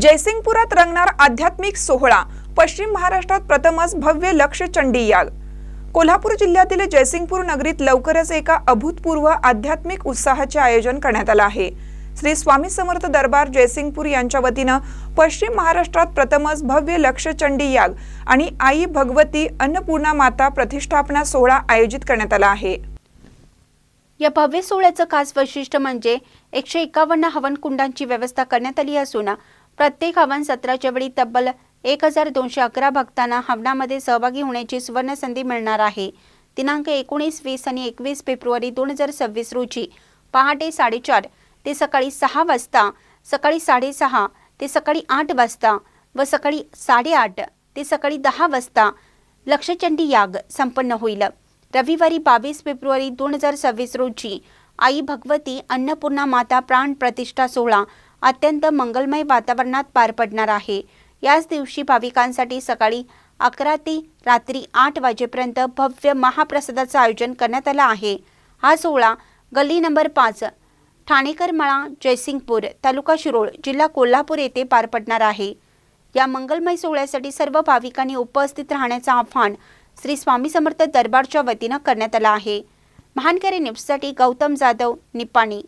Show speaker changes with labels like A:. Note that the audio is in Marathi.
A: जयसिंगपुरात रंगणार आध्यात्मिक सोहळा पश्चिम महाराष्ट्रात प्रथमच भव्य लक्ष चंडी याग. कोल्हापूर जिल्ह्यातील जयसिंगपूर नगरीत लवकरच एका अभूतपूर्व आध्यात्मिक उत्साहाचे आयोजन करण्यात आलं आहे. श्री स्वामी समर्थ दरबार जयसिंगपूर यांच्या वतीनं पश्चिम महाराष्ट्रात प्रथमच भव्य लक्ष चंडी याग आणि आई भगवती अन्नपूर्णा माता प्रतिष्ठापना सोहळा आयोजित करण्यात आला आहे.
B: या भव्य सोहळ्याचं खास वैशिष्ट्य म्हणजे एकशे एकावन्न हवन कुंडांची व्यवस्था करण्यात आली असून प्रत्येक हवन सत्राच्या वेळी तब्बल एक हजार दोनशे अकरा भक्तांना हवनामध्ये सहभागी होण्याची सुवर्ण संधी मिळणार आहे. दिनांक एकोणीस वीस आणि एकवीस फेब्रुवारी दोन हजार सव्वीस रोजी पहाटे साडेचार ते सकाळी सहा वाजता सकाळी साडेसहा ते सकाळी आठ वाजता व सकाळी साडेआठ ते सकाळी दहा वाजता लक्षचंडी याग संपन्न होईल. रविवारी बावीस फेब्रुवारी दोन हजार सव्वीस रोजी आई भगवती अन्नपूर्णा माता प्राण प्रतिष्ठा सोहळा अत्यंत मंगलमय वातावरणात पार पडणार आहे. याच दिवशी भाविकांसाठी सकाळी अकरा ते रात्री आठ वाजेपर्यंत भव्य महाप्रसादाचं आयोजन करण्यात आलं आहे. हा सोहळा गल्ली नंबर पाच ठाणेकर मळा जयसिंगपूर तालुका शिरोळ जिल्हा कोल्हापूर येथे पार पडणार आहे. या मंगलमय सोहळ्यासाठी सर्व भाविकांनी उपस्थित राहण्याचं आव्हान श्री स्वामी समर्थ दरबारच्या वतीनं करण्यात आलं आहे. महानकरी न्यूजसाठी गौतम जाधव निपाणी.